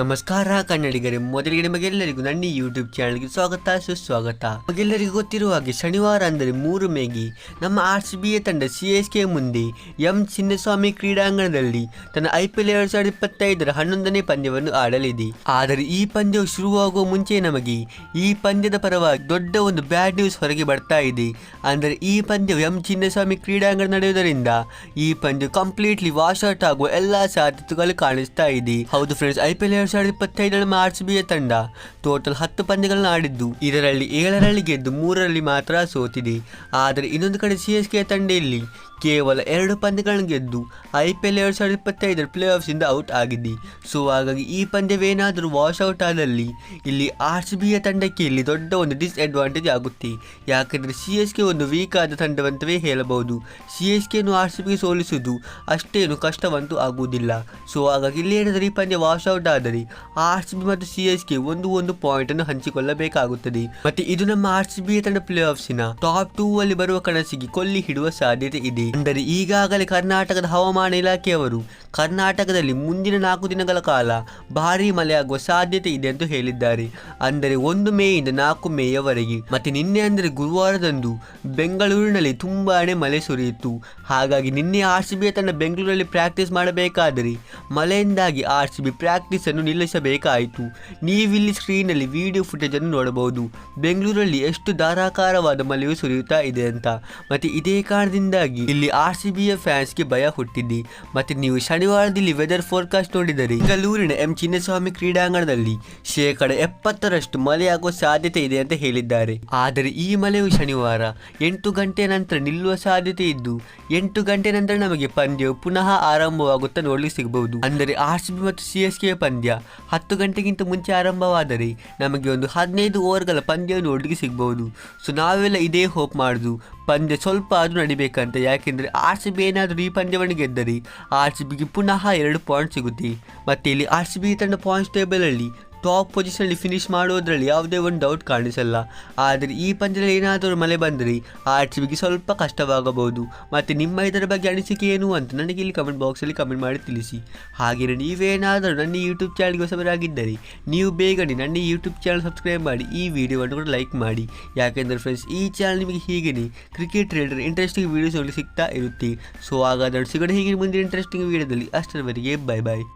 ನಮಸ್ಕಾರ ಕನ್ನಡಿಗರೇ, ಮೊದಲಿಗೆ ನಿಮಗೆಲ್ಲರಿಗೂ ನನ್ನ ಯೂಟ್ಯೂಬ್ ಚಾನಲ್ಗೆ ಸ್ವಾಗತ, ಸುಸ್ವಾಗತ. ನಮಗೆಲ್ಲರಿಗೂ ಗೊತ್ತಿರುವ ಹಾಗೆ ಶನಿವಾರ ಅಂದರೆ ಮೂರು ಮೇಗಿ, ನಮ್ಮ ಆರ್ ಸಿ ಬಿ ತಂಡ ಸಿ ಎಸ್ ಕೆ ಮುಂದೆ ಎಂ ಚಿನ್ನಸ್ವಾಮಿ ಕ್ರೀಡಾಂಗಣದಲ್ಲಿ ತನ್ನ ಐ ಪಿ ಎಲ್ ಎರಡ್ ಸಾವಿರದ ಇಪ್ಪತ್ತೈದರ ಹನ್ನೊಂದನೇ ಪಂದ್ಯವನ್ನು ಆಡಲಿದೆ. ಆದರೆ ಈ ಪಂದ್ಯವು ಶುರುವಾಗುವ ಮುಂಚೆ ನಮಗೆ ಈ ಪಂದ್ಯದ ಪರವಾಗಿ ದೊಡ್ಡ ಒಂದು ಬ್ಯಾಡ್ ನ್ಯೂಸ್ ಹೊರಗೆ ಬರ್ತಾ ಇದೆ. ಅಂದರೆ ಈ ಪಂದ್ಯವು ಎಂ ಚಿನ್ನಸ್ವಾಮಿ ಕ್ರೀಡಾಂಗಣ ನಡೆಯುವುದರಿಂದ ಈ ಪಂದ್ಯ ಕಂಪ್ಲೀಟ್ಲಿ ವಾಶ್ ಔಟ್ ಆಗುವ ಎಲ್ಲಾ ಸಾಧ್ಯತೆಗಳು ಕಾಣಿಸ್ತಾ ಇದೆ. ಹೌದು ಫ್ರೆಂಡ್ಸ್ ಐ ಪಿ ಎಲ್ ಸಾವಿರದ ಇಪ್ಪತ್ತೈದರ ಮಾರ್ಚ್ ಬಿಯ ತಂಡ ಟೋಟಲ್ ಹತ್ತು ಪಂದ್ಯಗಳನ್ನು ಆಡಿದ್ದು, ಇದರಲ್ಲಿ ಏಳರಲ್ಲಿ ಗೆದ್ದು ಮೂರರಲ್ಲಿ ಮಾತ್ರ ಸೋತಿದೆ. ಆದರೆ ಇನ್ನೊಂದು ಕಡೆ ಸಿ ಎಸ್ ಕೆ ತಂಡ ಇಲ್ಲಿ ಕೇವಲ ಎರಡು ಪಂದ್ಯಗಳನ್ನು ಗೆದ್ದು ಐ ಪಿ ಎಲ್ ಎರಡು ಸಾವಿರದ ಇಪ್ಪತ್ತೈದರ ಪ್ಲೇ ಆಫ್ಸಿಂದ ಔಟ್ ಆಗಿದೆ ಸೊ, ಹಾಗಾಗಿ ಈ ಪಂದ್ಯವೇನಾದರೂ ವಾಶ್ ಔಟ್ ಆದಲ್ಲಿ ಇಲ್ಲಿ ಆರ್ ಸಿ ಬಿಯ ತಂಡಕ್ಕೆ ಇಲ್ಲಿ ದೊಡ್ಡ ಒಂದು ಡಿಸ್ಅಡ್ವಾಂಟೇಜ್ ಆಗುತ್ತೆ. ಯಾಕೆಂದರೆ ಸಿ ಎಸ್ ಕೆ ಒಂದು ವೀಕ್ ಆದ ತಂಡವಂತವೇ ಹೇಳಬಹುದು. ಸಿ ಎಸ್ ಕೆಯನ್ನು ಆರ್ ಸಿ ಬಿಗೆ ಸೋಲಿಸುವುದು ಅಷ್ಟೇನು ಕಷ್ಟವಂತೂ ಆಗುವುದಿಲ್ಲ. ಸೊ, ಹಾಗಾಗಿ ಇಲ್ಲಿ ಏನಾದರೂ ಈ ಪಂದ್ಯ ವಾಶ್ ಔಟ್ ಆದರೆ ಆರ್ ಸಿ ಬಿ ಮತ್ತು ಸಿ ಎಸ್ ಕೆ ಒಂದು ಒಂದು ಪಾಯಿಂಟ್ ಅನ್ನು ಹಂಚಿಕೊಳ್ಳಬೇಕಾಗುತ್ತದೆ. ಮತ್ತೆ ಇದು ನಮ್ಮ ಆರ್ ಸಿ ಬಿ ತಂಡ ಪ್ಲೇ ಆಫ್ಸಿನ ಟಾಪ್ ಟೂ ಅಲ್ಲಿ ಬರುವ ಕನಸಿಗೆ ಕೊಲ್ಲಿ ಹಿಡುವ ಸಾಧ್ಯತೆ ಇದೆ. ಅಂದರೆ ಈಗಾಗಲೇ ಕರ್ನಾಟಕದ ಹವಾಮಾನ ಇಲಾಖೆಯವರು ಕರ್ನಾಟಕದಲ್ಲಿ ಮುಂದಿನ ನಾಲ್ಕು ದಿನಗಳ ಕಾಲ ಭಾರೀ ಮಳೆಯಾಗುವ ಸಾಧ್ಯತೆ ಇದೆ ಎಂದು ಹೇಳಿದ್ದಾರೆ. ಅಂದರೆ ಒಂದು ಮೇಯಿಂದ ನಾಲ್ಕು ಮೇಯವರೆಗೆ. ಮತ್ತೆ ನಿನ್ನೆ ಅಂದರೆ ಗುರುವಾರದಂದು ಬೆಂಗಳೂರಿನಲ್ಲಿ ತುಂಬಾನೇ ಮಳೆ ಸುರಿಯಿತು. ಹಾಗಾಗಿ ನಿನ್ನೆ ಆರ್ ಸಿ ಬಿ ತನ್ನ ಬೆಂಗಳೂರಲ್ಲಿ ಪ್ರಾಕ್ಟೀಸ್ ಮಾಡಬೇಕಾದರೆ ಮಳೆಯಿಂದಾಗಿ ಆರ್ ಸಿ ಬಿ ಪ್ರಾಕ್ಟೀಸ್ ಅನ್ನು ನಿಲ್ಲಿಸಬೇಕಾಯಿತು. ನೀವಿಲ್ಲಿ ಸ್ಕ್ರೀನಲ್ಲಿ ವಿಡಿಯೋ ಫುಟೇಜ್ ಅನ್ನು ನೋಡಬಹುದು. ಬೆಂಗಳೂರಲ್ಲಿ ಎಷ್ಟು ಧಾರಾಕಾರವಾದ ಮಳೆಯು ಸುರಿಯುತ್ತಾ ಇದೆ ಅಂತ. ಮತ್ತೆ ಇದೇ ಕಾರಣದಿಂದಾಗಿ ಇಲ್ಲಿ ಆರ್ ಸಿ ಬಿಯ ಫ್ಯಾನ್ಸ್ಗೆ ಭಯ ಹುಟ್ಟಿದೆ. ಮತ್ತೆ ನೀವು ಶನಿವಾರದಲ್ಲಿ ವೆದರ್ ಫೋರ್ಕಾಸ್ಟ್ ನೋಡಿದರೆ ಬೆಂಗಳೂರಿನ ಎಂ. ಚಿನ್ನಸ್ವಾಮಿ ಕ್ರೀಡಾಂಗಣದಲ್ಲಿ ಶೇಕಡ ಎಪ್ಪತ್ತರಷ್ಟು ಮಳೆಯಾಗುವ ಸಾಧ್ಯತೆ ಇದೆ ಅಂತ ಹೇಳಿದ್ದಾರೆ. ಆದರೆ ಈ ಮಳೆಯು ಶನಿವಾರ ಎಂಟು ಗಂಟೆ ನಂತರ ನಿಲ್ಲುವ ಸಾಧ್ಯತೆ ಇದ್ದು, ಎಂಟು ಗಂಟೆ ನಂತರ ನಮಗೆ ಪಂದ್ಯವು ಪುನಃ ಆರಂಭವಾಗುತ್ತಾ ನೋಡಲು ಸಿಗಬಹುದು. ಅಂದರೆ ಆರ್ ಸಿ ಬಿ ಮತ್ತು ಸಿ ಎಸ್ ಕೆ ಪಂದ್ಯ ಹತ್ತು ಗಂಟೆಗಿಂತ ಮುಂಚೆ ಆರಂಭವಾದರೆ ನಮಗೆ ಒಂದು ಹದಿನೈದು ಓವರ್ಗಳ ಪಂದ್ಯ ನೋಡಲಿಕ್ಕೆ ಸಿಗಬಹುದು. ಸೊ ನಾವೆಲ್ಲ ಇದೇ ಹೋಪ್ ಮಾಡುದು ಪಂದ್ಯ ಸ್ವಲ್ಪ ಆದರೂ ನಡಿಬೇಕಂತ. ಯಾಕೆಂದರೆ ಆರ್ ಸಿ ಬಿ ಏನಾದರೂ ಈ ಪಂದ್ಯವನ್ನು ಗೆದ್ದರೆ ಆರ್ ಸಿ ಬಿಗೆ ಪುನಃ ಎರಡು ಪಾಯಿಂಟ್ ಸಿಗುತ್ತೆ. ಮತ್ತು ಇಲ್ಲಿ ಆರ್ ಸಿ ಬಿ ತಂಡ ಪಾಯಿಂಟ್ಸ್ ಟೇಬಲಲ್ಲಿ ಟಾಪ್ ಪೊಸಿಷನಲ್ಲಿ ಫಿನಿಶ್ ಮಾಡುವುದರಲ್ಲಿ ಯಾವುದೇ ಒಂದು ಡೌಟ್ ಕಾಣಿಸಲ್ಲ. ಆದರೆ ಈ ಪಂದ್ಯದಲ್ಲಿ ಏನಾದರೂ ಮಳೆ ಬಂದರೆ ಬಿಗೆ ಸ್ವಲ್ಪ ಕಷ್ಟವಾಗಬಹುದು. ಮತ್ತು ನಿಮ್ಮ ಇದರ ಬಗ್ಗೆ ಅನಿಸಿಕೆ ಏನು ಅಂತ ನನಗೆ ಇಲ್ಲಿ ಕಮೆಂಟ್ ಬಾಕ್ಸಲ್ಲಿ ಕಮೆಂಟ್ ಮಾಡಿ ತಿಳಿಸಿ. ಹಾಗೆಯೇ ನೀವೇನಾದರೂ ನನ್ನ ಯೂಟ್ಯೂಬ್ ಚಾನಲ್ಗೆ ಹೊಸಬರಾಗಿದ್ದರೆ ನೀವು ಬೇಗನೆ ನನ್ನ ಯೂಟ್ಯೂಬ್ ಚಾನಲ್ ಸಬ್ಸ್ಕ್ರೈಬ್ ಮಾಡಿ, ಈ ವಿಡಿಯೋವನ್ನು ಕೂಡ ಲೈಕ್ ಮಾಡಿ. ಯಾಕೆಂದರೆ ಫ್ರೆಂಡ್ಸ್ ಈ ಚಾನಲ್ ನಿಮಗೆ ಹೀಗೇ ಕ್ರಿಕೆಟ್ ರಿಲೇಟೆಡ್ ಇಂಟ್ರೆಸ್ಟಿಂಗ್ ವೀಡಿಯೋಸ್ ಸಿಗ್ತಾ ಇರುತ್ತೆ. ಸೊ ಹಾಗಾದ್ರೆ ಸಿಗೋಣ ಹೀಗೆ ಮುಂದಿನ ಇಂಟ್ರೆಸ್ಟಿಂಗ್ ವೀಡಿಯೋದಲ್ಲಿ ಅಷ್ಟರವರೆಗೆ ಬೈ ಬಾಯ್